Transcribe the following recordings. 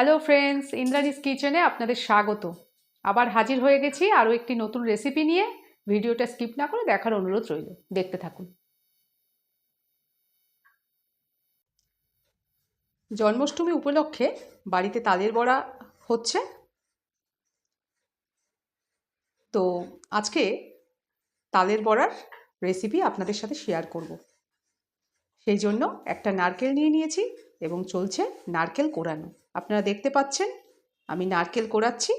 Hello friends Indrani's কিচেনে আপনাদের স্বাগত। আবার হাজির হয়ে গেছি আরও একটি নতুন রেসিপি নিয়ে। ভিডিওটা স্কিপ না করে দেখার অনুরোধ রইল। দেখতে থাকুন। জন্মাষ্টমী উপলক্ষে বাড়িতে তালের বড়া হচ্ছে। তো আজকে তালের বড়ার রেসিপি আপনাদের সাথে শেয়ার করব। সেই জন্য একটা নারকেল নিয়ে নিয়েছি এবং চলছে নারকেল কোরানো। আপনারা দেখতে পাচ্ছেন, আমি নারকেল কোড়াচ্ছি।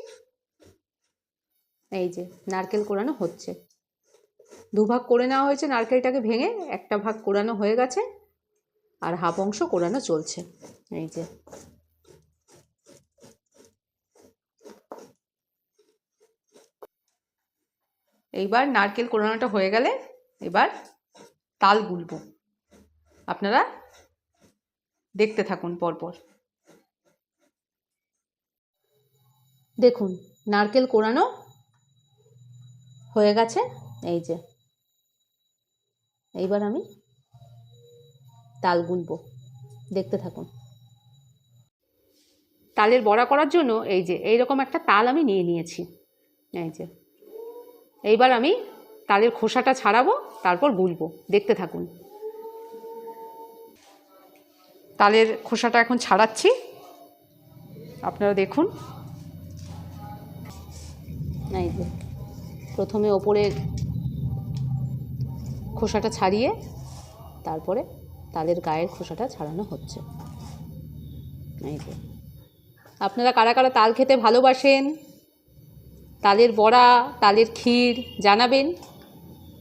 এই যে, নারকেল কোড়ানো হচ্ছে। দুভাগ করে নেওয়া হয়েছে নারকেলটাকে ভেঙে, একটা ভাগ কোড়ানো হয়ে গেছে, আর হাফ অংশ কোড়ানো চলছে। এই যে। এইবার নারকেল কোড়ানোটা হয়ে গেলে এবার তাল গুলবো। আপনারা দেখতে থাকুন পরপর। দেখুন, নারকেল কোরানো হয়ে গেছে, এই যে। এইবার আমি তাল গুনবো। দেখতে থাকুন। তালের বড়া করার জন্য এই যে, এইরকম একটা তাল আমি নিয়ে নিয়েছি। এই যে। এইবার আমি তালের খোসাটা ছাড়াবো, তারপর গুলবো দেখতে থাকুন। তালের খোসাটা এখন ছাড়াচ্ছি। আপনারা দেখুন। এই যে প্রথমে ওপরের খোসাটা ছাড়িয়ে তারপরে তালের গায়ের খোসাটা ছাড়ানো হচ্ছে। এই যে। আপনারা কারা কারা তাল খেতে ভালোবাসেন, তালের বড়া, তালের ক্ষীর জানাবেন,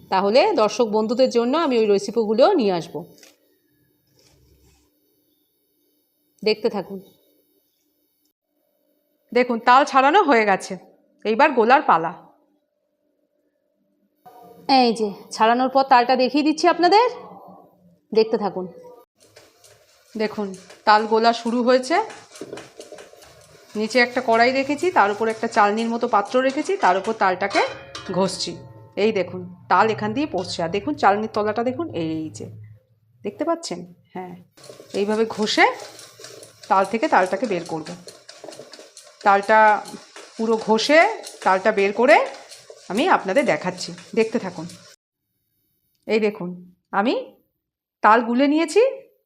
তাহলে দর্শক বন্ধুদের জন্য আমি ওই রেসিপিগুলো নিয়ে আসব। দেখতে থাকুন। দেখুন, তাল ছাড়ানো হয়ে গেছে। এইবার গোলার পালা। এই যে ছাড়ানোর পর তালটা দেখিয়ে দিচ্ছি আপনাদের। দেখতে থাকুন। দেখুন তাল গোলা শুরু হয়েছে। নিচে একটা কড়াই রেখেছি তার উপর একটা চালনির মতো পাত্র রেখেছি তার উপর তালটাকে ঘষছি। এই দেখুন তাল এখান দিয়ে পড়ছে আর দেখুন চালনির তলাটা দেখুন এই যে। দেখতে পাচ্ছেন? হ্যাঁ। এইভাবে ঘষে তাল থেকে তালটাকে বের করব। তালটা পুরো ঘষে তালটা বের করে আমি আপনাদের দেখাচ্ছি। দেখতে থাকুন। এই দেখুন, আমি তাল গুলে নিয়েছি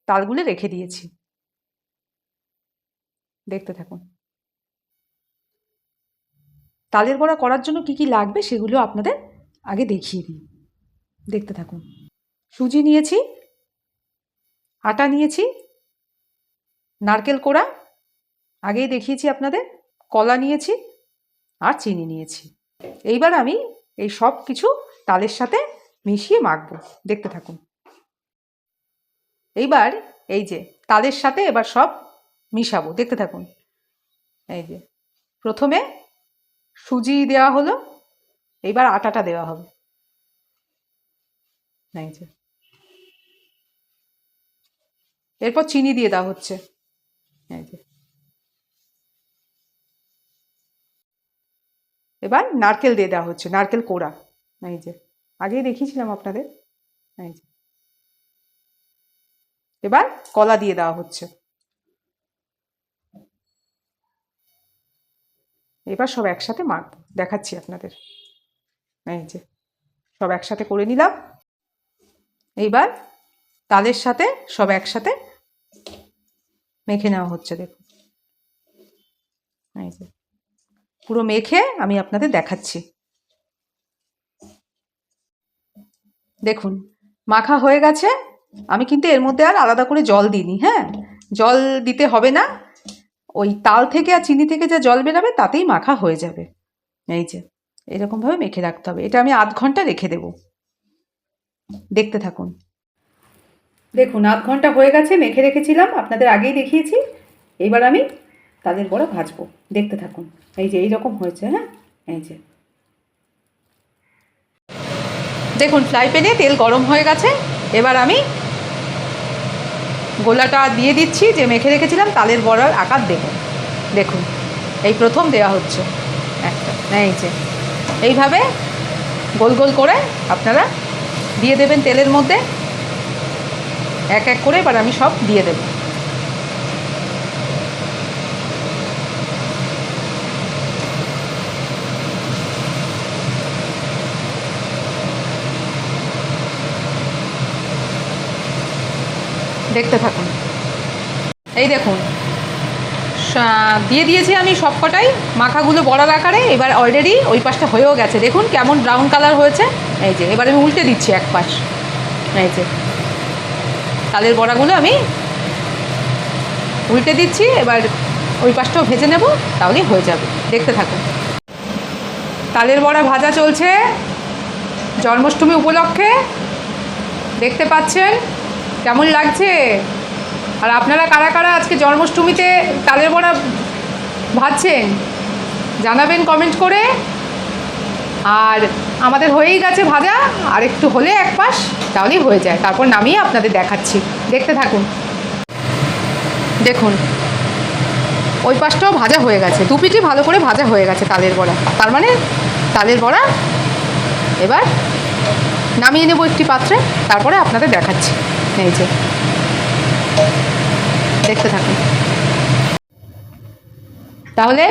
তাল গুলে রেখে দিয়েছি। দেখতে থাকুন। তালের বড়া করার জন্য কি কি লাগবে সেগুলো আপনাদের আগে দেখিয়ে দিই। দেখতে থাকুন। সুজি নিয়েছি, আটা নিয়েছি, নারকেল কোড়া, আগেই দেখিয়েছি আপনাদের, কলা নিয়েছি আর চিনি নিয়েছি। এইবার আমি এই সব কিছু তালের সাথে মিশিয়ে মাখবো। দেখতে থাকুন। এইবার এই যে তালের সাথে এবার সব মিশাবো। দেখতে থাকুন। এই যে প্রথমে সুজি দেওয়া হলো, এইবার আটাটা দেওয়া হবে। এই যে। এরপর চিনি দিয়ে দেওয়া হচ্ছে। এই যে। এবার নারকেল দিয়ে দেওয়া হচ্ছে, নারকেল কোড়া। এই যে, আগেই দেখিয়েছিলাম আপনাদের। এই যে। এবার কলা দিয়ে দেওয়া হচ্ছে। এবার সব একসাথে মাখবো দেখাচ্ছি আপনাদের। এই যে, সব একসাথে করে নিলাম। এইবার তালের সাথে সব একসাথে মেখে নেওয়া হচ্ছে, দেখুন। এই যে। পুরো মেখে আমি আপনাদের দেখাচ্ছি। দেখুন, মাখা হয়ে গেছে। আমি কিন্তু এর মধ্যে আর আলাদা করে জল দিইনি হ্যাঁ? জল দিতে হবে না। ওই তাল থেকে আর চিনি থেকে যা জল বেরাবে, তাতেই মাখা হয়ে যাবে। এই যে, এরকমভাবে মেখে রাখতে হবে। এটা আমি আধ ঘণ্টা রেখে দেব। দেখতে থাকুন। দেখুন, আধ ঘণ্টা হয়ে গেছে, মেখে রেখেছিলাম। আপনাদের আগেই দেখিয়েছি। এবার আমি তাদের বড়া ভাজবো। দেখতে থাকুন। এই যে, এইরকম হয়েছে হ্যাঁ? এই যে। দেখুন ফ্রাই প্যানে তেল গরম হয়ে গেছে। এবার আমি গোলাটা দিয়ে দিচ্ছি, যে মেখে রেখেছিলাম, তালের বড়ার আকার দেব দেখুন, এই প্রথম দেওয়া হচ্ছে। একটা, এই যে। এইভাবে গোল গোল করে আপনারা দিয়ে দেবেন তেলের মধ্যে। এক এক করে এবার আমি সব দিয়ে দেব। দেখতে থাকুন। এই দেখুন। দিয়ে দিয়েছি আমি সব কটাই মাখাগুলো বড়ার আকারে, এবার অলরেডি ওই পাশটা হয়েও গেছে। দেখুন কেমন ব্রাউন কালার হয়েছে। এই যে, এবার আমি উল্টে দিচ্ছি এক পাশ। এই যে, তালের বড়াগুলো আমি উল্টে দিচ্ছি। এবার ওই পাশটাও ভেজে নেব তাহলেই হয়ে যাবে। দেখতে থাকুন। তালের বড়া ভাজা চলছে। জন্মাষ্টমী উপলক্ষে। দেখতে পাচ্ছেন। কেমন লাগছে? আর আপনারা কারা কারা আজকে জন্মাষ্টমীতে তালের বড়া ভাজছেন? জানাবেন কমেন্ট করে। আর আমাদের হয়েই গেছে ভাজা, আর একটু হলে এক পাশ তাহলেই হয়ে যায়। তারপর নামিয়ে আপনাদের দেখাচ্ছি। দেখতে থাকুন। দেখুন, ওই পাশটাও ভাজা হয়ে গেছে। দু পিঠই ভালো করে ভাজা হয়ে গেছে তালের বড়া। তার মানে তালের বড়া এবার নামিয়ে নেব একটি পাত্রে, তারপরে আপনাদের দেখাচ্ছি। এই যে দেখতে থাকুন। তাহলে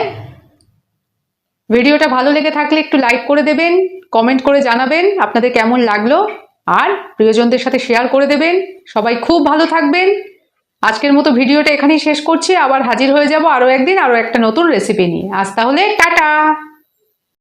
ভিডিওটা ভালো লেগে থাকলে একটু লাইক করে দেবেন কমেন্ট করে জানাবেন আপনাদের কেমন লাগল। আর প্রিয়জনদের সাথে শেয়ার করে দেবেন। সবাই খুব ভালো থাকবেন। আজকের মতো ভিডিওটা এখানেই শেষ করছি। আবার হাজির হয়ে যাব আরও একদিন আরও একটা নতুন রেসিপি নিয়ে। আজ তাহলে টাটা!